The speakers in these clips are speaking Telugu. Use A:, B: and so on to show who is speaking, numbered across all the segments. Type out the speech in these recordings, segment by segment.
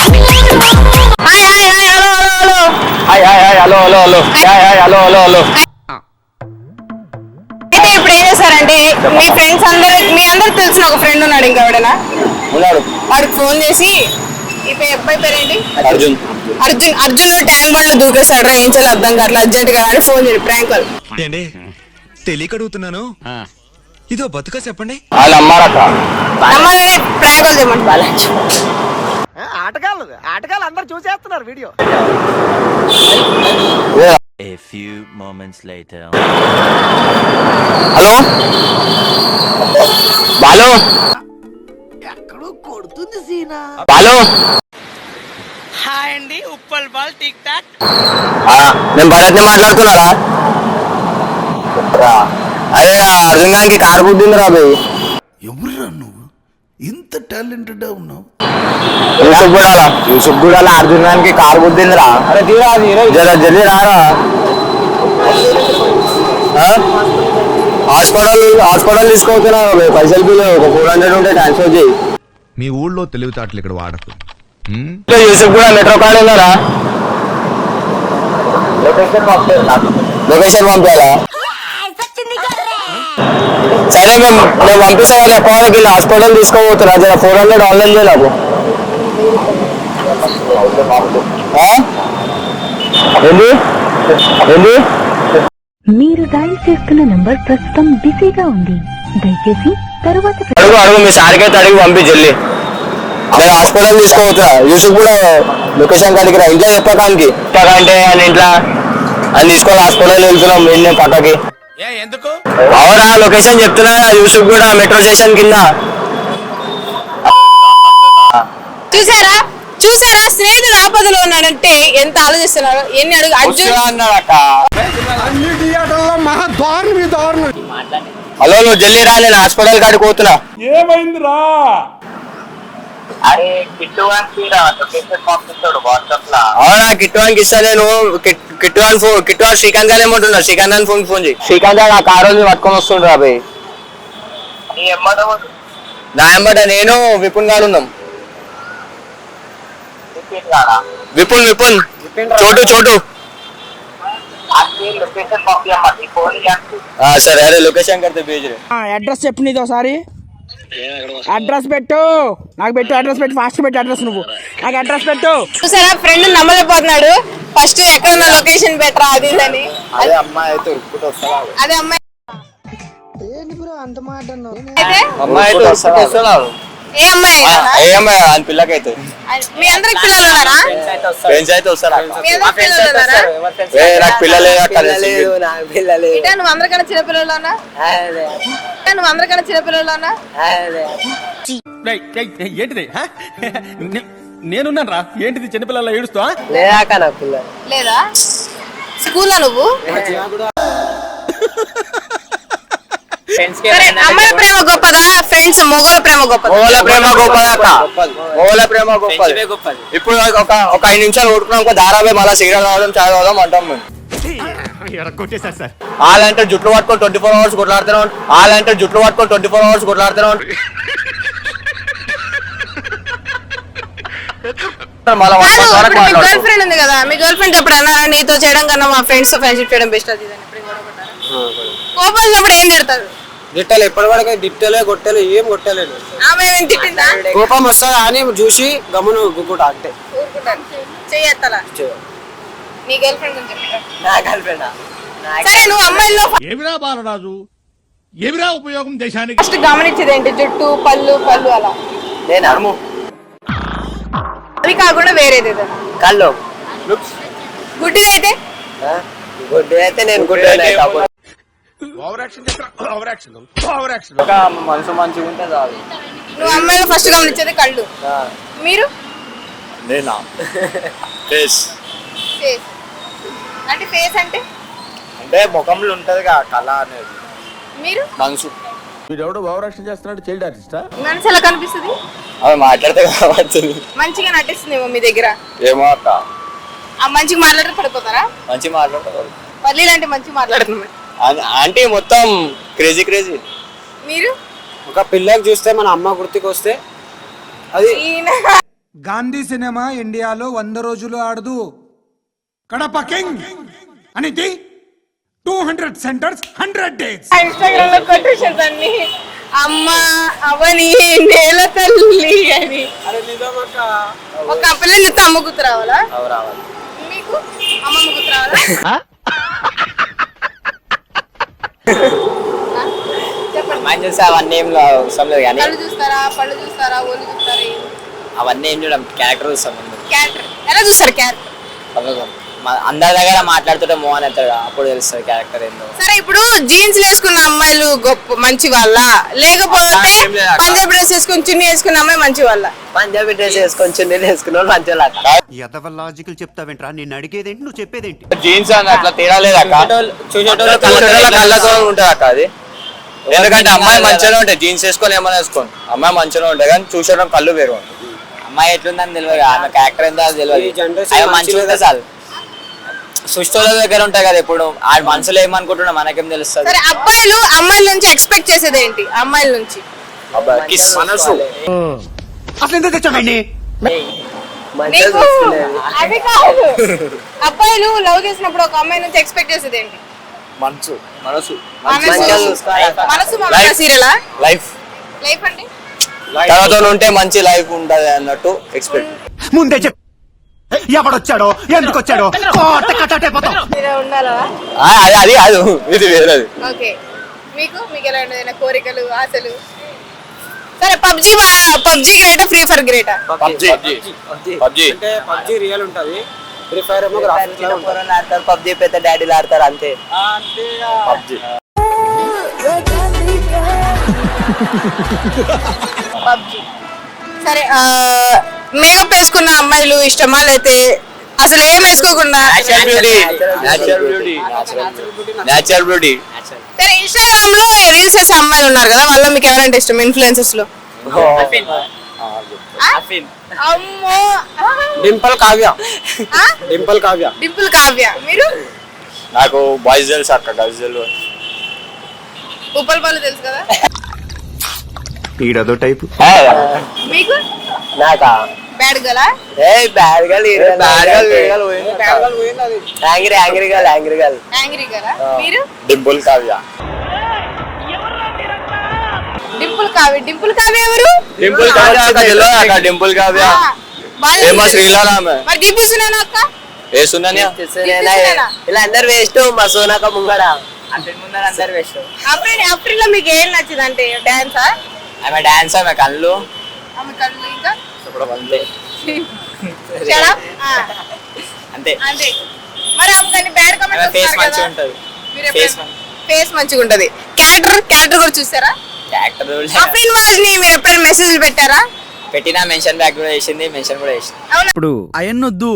A: Hi hi hi hello hello hello
B: hi hi hi hello hello hello hi hi hello hello hello
A: అయితే ఇప్పుడు ఏం చేస్తారంటే మీ ఫ్రెండ్స్ అందరూ మీ అందరికి తెలిసిన ఒక ఫ్రెండ్ ఉన్నాడు ఇంకా ఎవడైనా?
B: ఉన్నాడు.
A: వాడికి ఫోన్ చేసి ఈ పే- అబ్బాయి పేరేంటి?
B: అర్జున్.
A: అర్జున్ అర్జున్ ట్యాంక్ బండ్లో దూకేస్తాడు రా ఏం చేయాలి అర్థం కావట్లేదు అర్జెంట్గా అని ఫోన్ చేయండి ప్రాంక్ కాల్
C: ఏండి తెలియక అడుగుతున్నాను. ఇదో బతుక చెప్పండి.
B: వాళ్ళు అమ్మారట.
A: నమ్మాలనే ప్రాంక్ కాల్ చేయమండి బాలాజీ
D: ఆటగాళ్ళు ఆటగాళ్ళు అందరు చూసేస్తున్నారు video.
E: A few moments later.
B: Hello? Balu?
D: ఎక్కడో కొడుతుంది సీనా.
B: బాలు?
D: హాయ్ అండి ఉప్పల్ బాల్ టిక్ టాక్.
B: ఆ, నేను భరత్ని మాట్లాడుతున్నారా? రా. అరే ఆ అర్జున్ గారికి కారు గుద్దింది రా బే.
F: ఎవరురా నువ్వు? ఇంత టాలెంటెడ్ ఉన్నావు?
B: యూసుఫ్ కూడా యూసుఫ్ కూడా అర్జున్ గారికి కారు అరే తీరా జర జల్దీ రారా. ఆ? హాస్పిటల్ హాస్పిటల్ పైసలు బిల్లు ఒక ఫోర్ హండ్రెడ్ ఉంటే ట్రాన్స్ఫర్ చేయి.
C: మీ ఊళ్ళో తెలివితేటలు ఇక్కడ వాడకు. ఉమ్?
B: యూసుఫ్ కూడా మెట్రో కార్డు ఉన్నారా లొకేషన్ పంపించాలా సరే మేము మేము పంపిస్తాం పవన్కి వెళ్ళి హాస్పిటల్ తీసుకోబోతున్నా జర ఫోర్ హండ్రెడ్ ఆన్లైన్? ఏంది? ఏంది?
G: మీరు డయల్ చేస్తున్న నంబర్ ప్రస్తుతం బిజీగా ఉంది. దయచేసి తరువాత
B: అడుగు అడుగు మీ సార్కి అయితే అడిగి పంపి జల్లి. నేను హాస్పిటల్ తీసుకోవచ్చురా యూసుఫ్ కూడా లొకేషన్ కాడికి రా. ఇంట్లో చెప్పకానికి అంటే ఆయన ఇంట్లో. అని తీసుకొని హాస్పిటల్ వెళ్తున్నాం. నేను పక్కకి?
D: ఎందుకు?
B: అవునా లొకేషన్ చెప్తున్నా యూసుఫ్ కూడా మెట్రో స్టేషన్ కింద.
A: చూసారా? చూసారా? స్నేహితుడు ఆపదలో ఉన్నాడంటే ఎంత ఆలోచిస్తున్నాడు? ఎన్ని అడుగు అర్జున్
B: హలో నువ్వు జల్దీ రా నేను హాస్పిటల్ కాడికి పోతున్నా.
H: అరే
B: అవునా కిట్టువానికి ఇస్తా నేను. కిట్- కిట్టువాన్ ఫోన్ కిట్టువాన్ శ్రీకాంత్ గారు ఏమంటున్నా శ్రీకాంత్ అని ఫోన్ ఫోన్ చేయి శ్రీకాంత్ గారు ఆ కారు రోజు పట్టుకొని వస్తుండ్రా అబ్బాయి
H: నీ
B: ఎంబట నేను విపున్ గారు ఉన్నాం. విపున్ విపున్ చోటు చోటు. ఆ, సరే అరే లొకేషన్ కడితే
D: అడ్రస్ చెప్పు ఒకసారి. అడ్రస్ పెట్టు. నాకు పెట్టు అడ్రస్ పెట్టు. ఫాస్ట్ పెట్టు అడ్రస్ నువ్వు. నాకు అడ్రస్ పెట్టు.
A: చూసారా? ఫ్రెండ్ నమ్మలేకపోతున్నాడు. ఫస్ట్ ఎక్కడ ఉన్న లొకేషన్ బెటర్ అది అని.
B: అదే అమ్మాయి అయితే ఉరుక్కుంటూ వస్తా
A: అదే అమ్మాయి.
D: అంత మాట
B: అమ్మాయి అయితే
A: ఏ అమ్మాయి
B: ఏ అమ్మాయి? అని పిల్లకైతే.
A: మీ అందరికి పిల్లలు ఉన్నారా?
B: ఫ్రెండ్స్ అయితే వస్తారా.
A: మీ అందరికి పిల్లలు ఉన్నారా?
B: ఏ, నాకు పిల్లలే
D: నాకు పిల్లలు
A: ఇటా నువ్వు అందరికన్నా చిన్న పిల్లలోనా ఇటా నువ్వు అందరికన్నా చిన్న పిల్లలోనా
I: ఏంటిది? నేనున్నాను రా ఏంటిది? చిన్నపిల్లల ఏడుస్తా
D: నాకు పిల్లలు.
A: లేదా? స్కూల్లో నువ్వు? సరే ప్రేమ గొప్పదా? ఫ్రెండ్స్ మొగోల ప్రేమ గొప్పదా?
B: ఓల ప్రేమ గొప్పది అక్క? ఓల ప్రేమ గొప్పది. ఇప్పుడు ఒక ఒక ఐదు నిమిషాలు కొట్టుకున్నాం ఒక ధారావే మళ్ళీ సిగరెట్ తాగడం చాయ్ తాగడం అంటాం మేము. వాళ్ళంటే జుట్లు పట్టుకొని ట్వంటీ ఫోర్ అవర్స్ కొట్లాడుతూనే ఉంటాం వాళ్ళంటే జుట్లు పట్టుకొని ట్వంటీ ఫోర్ అవర్స్ కొట్లాడుతూనే ఉంటాం మళ్ళీ వన్
A: కాదు
B: మంత్ వరకు
A: ఇప్పుడు మీ గర్ల్
B: మాట్లాడుతాం
A: ఫ్రెండ్ ఉంది కదా మీ గర్ల్ ఫ్రెండ్ ఎప్పుడు అన్నారా నీతో చేయడం కన్నా మా ఫ్రెండ్స్తో ఫ్రెండ్షిప్ చేయడం బెస్ట్ అది? కోపం ఏం తిడతారు
D: గిట్టలు ఎప్పటి వరకు గిట్టలే కొట్టలే ఏం కొట్టలేదు
A: ఆమె ఏం తిట్టిందా
D: కోపం వస్తుంది అని చూసి గమ్మును గుక్కుట అంటే.
A: ఊరుకుంటాను చెయ్యత్తలా? నీ గర్ల్ ఫ్రెండ్ అని చెప్పారా
D: నా గర్ల్ఫ్రెండ్
A: సరే నువ్వు అమ్మాయిల్లో
I: ఏమిరా బాలరాజు? ఏమిరా ఉపయోగం దేశానికి?
A: ఫస్ట్ గమనించేది ఏంటి? జుట్టు పళ్ళు పళ్ళు అలా.
D: నేను అరుము
A: అవి కాకుండా వేరేది ఏదైనా
D: కళ్ళు.
A: గుడ్డి అయితే?
D: గుడ్డు అయితే నేను గుడ్డు
B: ఒక మనసు మంచిగా ఉంటే చాలు.
A: నువ్వు ఫస్ట్ గమనించేది కళ్ళు. మీరు?
B: నేనా? ఫేస్
A: ఫేస్ అంటే ఫేస్ అంటే?
B: అంటే ముఖంలో ఉంటది కళ అనేది.
A: మీరు?
B: మనసు.
F: వీడెవడో భావరక్షణ చేస్తున్నాడు చైల్డ్ ఆర్టిస్టా
A: మనసు ఎలా కనిపిస్తుంది?
B: అవి మాట్లాడితే కావచ్చు.
A: మంచిగా నటిస్తుందేమో మీ దగ్గర?
B: ఏమో అక్క.
A: ఆ మంచిగా మాట్లాడితే పడిపోతారా?
B: మంచి మాట్లాడతారు.
A: పల్లి లాంటి మంచిగా మాట్లాడుతుంది
B: ఆంటీ మొత్తం క్రేజీ క్రేజీ.
A: మీరు?
D: ఒక పిల్లకి చూస్తే మన అమ్మ గుర్తుకు వస్తే అది
A: ఈయన.
D: గాంధీ సినిమా ఇండియాలో వంద రోజులు ఆడదు. కడప కింగ్. అనేది two hundred centers hundred days.
A: ఇన్స్టాగ్రామ్లో కొటేషన్స్ అన్ని. అమ్మ అవని నేల తల్లి అని. ఒక అమ్మ గుర్తు రావాలా? మీకు? అమ్మమ్మ గుర్తు రావాలా?
B: అమ్మాయిని చూస్తే అవన్నీ ఏం అవసరం లేదు కానీ
A: కళ్ళు చూస్తారా పళ్ళు చూస్తారా ఒళ్ళు చూస్తారా
B: అవన్నీ ఏం చూడం క్యారెక్టర్ చూస్తాం
A: క్యారెక్టర్. ఎలా చూస్తారు క్యారెక్టర్?
B: అందరి దగ్గర మాట్లాడుతుంటే మోహన్ అవుతాడు అప్పుడు తెలుస్తుంది క్యారెక్టర్ ఏందో.
A: సరే ఇప్పుడు జీన్స్ వేసుకున్న అమ్మాయిలు గొప్ప మంచి వాళ్ళ లేకపోతే. పంజాబ్ డ్రెస్ వేసుకుని చున్నీ వేసుకున్న అమ్మాయి మంచి వాళ్ళ
B: పంజాబీ డ్రెస్ వేసుకొని చున్నీలు వేసుకున్న మంచి
I: ఎదవ లాజికల్ చెప్తావేంట్రా? నేను అడిగేదేంటి? నువ్వు చెప్పేదేంటి?
B: జీన్స్ అని అట్లా తేడా లేదు అక్క. చూసేటోళ్ళ కళ్ళతో ఉంటుంది అక్క అది. ఎందుకంటే అమ్మాయి మంచిగానే ఉంటాయి జీన్స్ వేసుకొని ఏమైనా వేసుకోండి. అమ్మాయి మంచిగానే ఉంటాయి కానీ చూసేయడం కళ్ళు వేరు అమ్మాయి ఎట్లుందని తెలియదు ఆమె క్యారెక్టర్ ఏందో అది తెలియదు మంచిగా ఉంటే చాలు. సుష్టోళ్ళ దగ్గర ఉంటాయి కదా ఇప్పుడు. ఆ మనసులో ఏమనుకుంటున్నా మనకేం తెలుస్తుంది.
A: సరే అబ్బాయిలు అమ్మాయిల నుంచి ఎక్స్పెక్ట్ చేసేది ఏంటి? అమ్మాయిల నుంచి.
B: కిస్ మనసు.
I: అసలు ఎందుకు తెచ్చావండి
A: నీకు అది కాదు. అబ్బాయిలు లవ్ చేసినప్పుడు ఒక అమ్మాయి నుంచి ఎక్స్పెక్ట్ చేసేది ఏంటి?
B: మనసు. మనసు.
A: మనసు. మనసు మమత సీరియలా?
B: లైఫ్
A: లైఫ్ అండి
B: తర్వాత ఉంటే మంచి లైఫ్ ఉంటది అన్నట్టు ఎక్స్పెక్ట్
I: ముందే చెప్పు. ఎవడొచ్చాడో? ఎందుకు వచ్చాడో కోట
A: ఉండాలా?
B: అది అది కాదు. ఇది వేరేది
A: ఓకే. మీకు మీకు కోరికలు ఆశలు? సరే పబ్జి పబ్జి గ్రేటా ఫ్రీ ఫైర్ గ్రేటా?
B: పబ్జి. పబ్జి.
J: పబ్జి. రియల్ ఉంటది. ఫ్రీ ఫైర్ ఏమో
B: ఆడతారు. పబ్జి పెద్ద డాడీలు ఆడతారు అంతే. పబ్జి.
A: పబ్జి. సరే మేకప్ వేసుకున్న అమ్మాయిలు ఇష్టమా? లేకపోతే అసలు ఏం వేసుకోకుండా
B: natural beauty natural beauty natural beauty
A: సరే ఇన్స్టాగ్రామ్లో రీల్స్ చేసే అమ్మాయిలు ఉన్నారు కదా వాళ్ళ మీకు ఎవరంటే ఇష్టం ఇన్ఫ్లుయెన్సెస్లో? అమ్మో.
J: డింపల్ కావ్య? డింపల్ కావ్య
A: డింపుల్ కావ్య మీరు?
B: నాకు బాయ్స్ తెలుసు అక్క గర్ల్స్ తెలియదు
A: ఉప్పల్ పళ్ళు తెలుసు కదా?
I: ఈడదో టైపు.
A: మీకు?
B: నాకా?
A: Bad Galla
B: a bad girl bad girl angry angry girl angry girl
A: angry Galla మీరు?
B: డింపుల్ కావ్య
A: డింపుల్ కావ్య డింపుల్ కావ్య ఎవరు?
B: డింపుల్ కావ్య అక్క తెలియదు అక్క? డింపుల్ కావ్య ఫేమస్
A: తెలుసు.
B: రీలా ఆమె
A: మరి డీపీ సునేనా అక్క?
B: ఏ
A: ఇలా
B: అందరు వేస్ట్ మా సోనాక ముంగడ. అంటే ముందర అందరు వేస్ట్.
A: అప్పుడు అప్పుడులో మీకు ఏం నచ్చింది అంటే డాన్సా
B: ఆమె డాన్స్ ఆమె కళ్ళు.
A: ఆమె కళ్ళు ఇంకా? Shut up. ఆ,
B: అంతే.
A: అంతే. మరి దాన్ని బ్యాడ్
B: ఫేస్ మంచిగా ఉంటది
A: ఫేస్ మంచిగా ఉంటది క్యారెక్టర్ క్యారెక్టర్ కూడా చూసారా
B: యాక్టర్
A: అఫ్రీన్ వాజ్ని మీరు ఎప్పుడైనా మెసేజ్ పెట్టారా?
B: పెట్టినా మెన్షన్ బ్యాక్ కూడా వేసింది మెన్షన్ కూడా వేసింది
A: అవునా.
J: ఇప్పుడు అయన్నొద్దు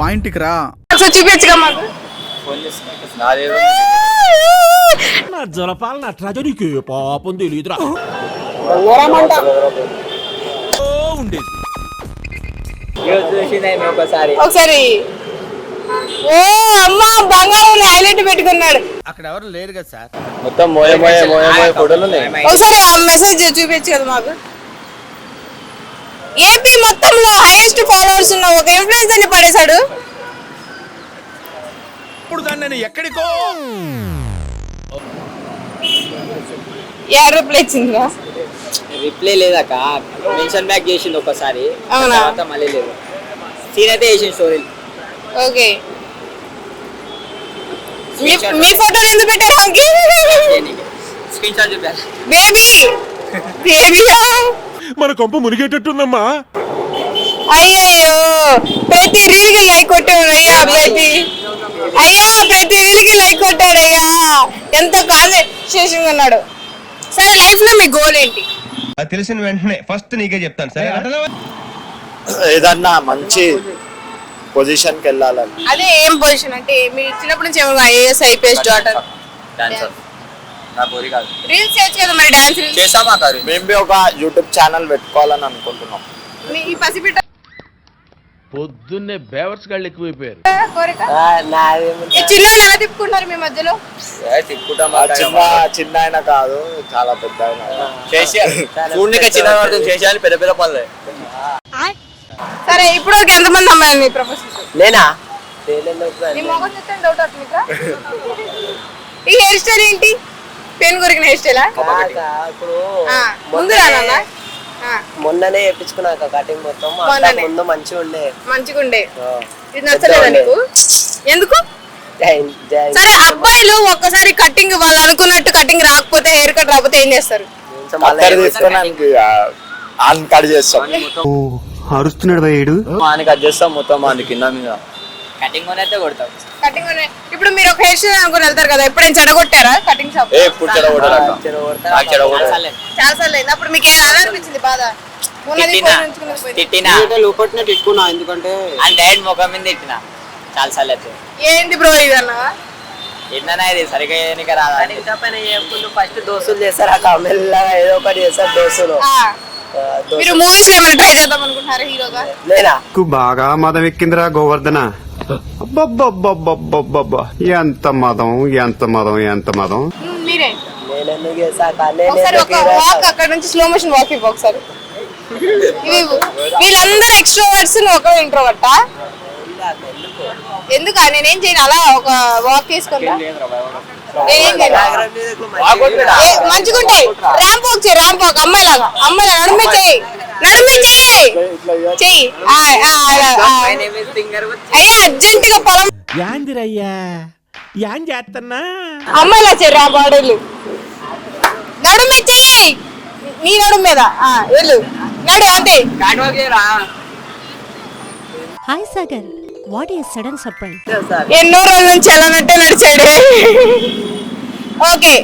J: పాయింట్కి రా.
A: ఒకసారి చూపించగా మాకు.
B: ఫోన్ చేస్తున్నా నాదేదో చూసింది ఒకసారి?
A: ఒకసారి. ఓ అమ్మ బంగారం హైలైట్ పెట్టుకున్నాడు.
J: అక్కడ ఎవరు లేరు కదా సార్.
B: మొత్తం మోయ మోయ మోయ మోయ ఫోటోలు ఉన్నాయి.
A: ఒకసారి ఆ మెసేజ్ చూపించు కదా మాకు. ఏపీ మొత్తంలో హైయెస్ట్ ఫాలోవర్స్ ఉన్న ఒక ఇన్ఫ్లుయెన్సర్ని పడేశాడు.
F: ఇప్పుడు దాన్ని నేను ఎక్కడికో?
A: యాడ్ రిప్లై ఇచ్చిందిరా?
B: రిప్లై లేదక్క. మెన్షన్ బ్యాక్ చేసింది ఒకసారి
A: అవునా?
B: తర్వాత మళ్ళీ లేదు. సీన్ అయితే వేసింది స్టోరీ
A: ఓకే. మీ మీ ఫోటోలు ఎందుకు పెట్టారు ఆమెకి
B: స్క్రీన్ షాట్ చూపారు
A: బేబీ బేబీయా
C: మన కొంప మునిగేటట్టుందమ్మా.
A: అయ్యయ్యో! ప్రతి రీల్కి లైక్ కొట్టాడు అయ్యా ప్రతి. అయ్యా ప్రతి రీల్కి లైక్ కొట్టాడు అయ్యా. ఎంత కాన్సన్ట్రేషన్ ఉన్నాడు. సరే లైఫ్లో మీ గోల్ ఏంటి?
C: అది తెలిసిన వెంటనే ఫస్ట్ నీకే చెప్తాను సరే
B: ఏదన్నా మంచి పొజిషన్కి వెళ్ళాలని.
A: అదే ఏం పొజిషన్ అంటే మీ చిన్నప్పటి నుంచి ఏమో ఐఏఎస్ ఐపీఎస్ డాటర్
B: డాన్సర్ నా కోరి కాదు.
A: రీల్స్ చేయొచ్చు కదా మరి డాన్స్ రీల్స్
B: చేసామా కాదు మేము ఒక యూట్యూబ్ ఛానల్ పెట్టుకోవాలని అనుకుంటున్నాం.
A: ఈ పసిబిడ్డ
F: పొద్దున్నే బేవర్స్ గాళ్ళు ఎక్కువైపోయారు.
A: కోరిక? ఈ చిన్న ఎలా తిప్పుకుంటారు మీ మధ్యలో?
B: ఆ చిన్న చిన్న ఆయన కాదు చాలా పెద్ద ఆయన. చూడనిక చిన్న పడుతుంది చేసేయాలి పెద్ద పెద్ద పనులే.
A: సరే ఇప్పుడు వరకు ఎంతమంది అమ్మాయిలు నీ ప్రపోజ్
J: నేనా?
A: నీ మొఖం చూస్తే డౌట్ అవుతుంది నీకా? ఈ హెయిర్ స్టైల్ ఏంటి? పెన్ కొరికిన హెయిర్ స్టైలా
J: ఇప్పుడు
A: ముందు రానన్నా?
J: మొన్ననే వేయించుకున్నాక కటింగ్ మొత్తం. ముందు మంచిగా ఉండే
A: మంచిగా ఉండే ఇది నచ్చలేదా నీకు? ఎందుకు? సరే అబ్బాయిలు ఒక్కసారి కటింగ్ వాళ్ళు అనుకున్నట్టు కటింగ్ రాకపోతే హెయిర్ కట్ రాకపోతే ఏం చేస్తారు?
B: కట్ చేస్తాం.
D: అరుస్తున్నాడు
B: ఆన్ కట్ చేస్తాం మొత్తం ఆన్ కింద మీద.
J: కటింగ్ అయితే కొడతాం.
A: కటింగ్ ఇప్పుడు మీరు ఒక హెయిర్ స్టైల్ అనుకుని వెళ్తారు కదా ఎప్పుడైనా చెడగొట్టారా కటింగ్ షాప్?
B: ఏ నాకు చెడగొట్టాలి
A: చాలా సార్లు. అయింది. అప్పుడు మీకు ఎలా అనిపించింది బాధ? ఉన్నది పోయి ఉంచుకున్నది పోయి.
J: తిట్టినా. లోపట్నే తిట్టుకున్నా ఎందుకంటే అంటే డైరెక్ట్ ముఖం మీద తిట్టినా. చాలా సార్లు అయితే.
A: ఏంది బ్రో ఇది అన్న
J: ఏంటన్నా ఇది సరిగా చేయనీకి రాదా? ఇంకా పైన ఫస్ట్ చేస్తారు ఆ మెల్లగా ఏదో ఒకటి చేస్తారు.
A: మీరు మూవీస్లో ఏమైనా ట్రై చేద్దాం అనుకుంటున్నారా హీరోగా?
J: నేనా?
D: బాగా మదం ఎక్కిందిరా గోవర్ధన. అబ్బబ్బబ్బబ్బబ్బబ్బబ్బా. ఎంత మదం ఎంత మదం ఎంత మదం.
A: మీరే. ఒకసారి ఒక? వాక్ అక్కడ నుంచి స్లో మోషన్ వాక్ ఇవ్వు ఒకసారి. ఇవి వీళ్ళందరూ ఎక్స్ట్రోవర్ట్స్ నువ్వు ఒక ఇంట్రోవర్టా ఎందుకు? నేనేం చేయను? అలా ఒక వాక్ తీసుకుంటా మంచిగుంటాయి. ర్యాంప్ వాక్ చేయి ర్యాంప్ వాక్ అమ్మాయిలాగా అమ్మాయిలా నడుమి చేయి. అర్జెంట్గా పొలం
F: యాందిరయ్యా. యాన్ చేస్తున్నా
A: అమ్మాయిలా చేయి రా బాడీలు నడుమి చెయ్యి. నీ నడుము మీద. ఆ, వెళ్ళు. నడు అంతే
G: hi Sagar. What is sudden surprise.
A: ఎన్నో రోజుల నుంచి వెళ్ళనట్టే నడిచాడు. ఓకే.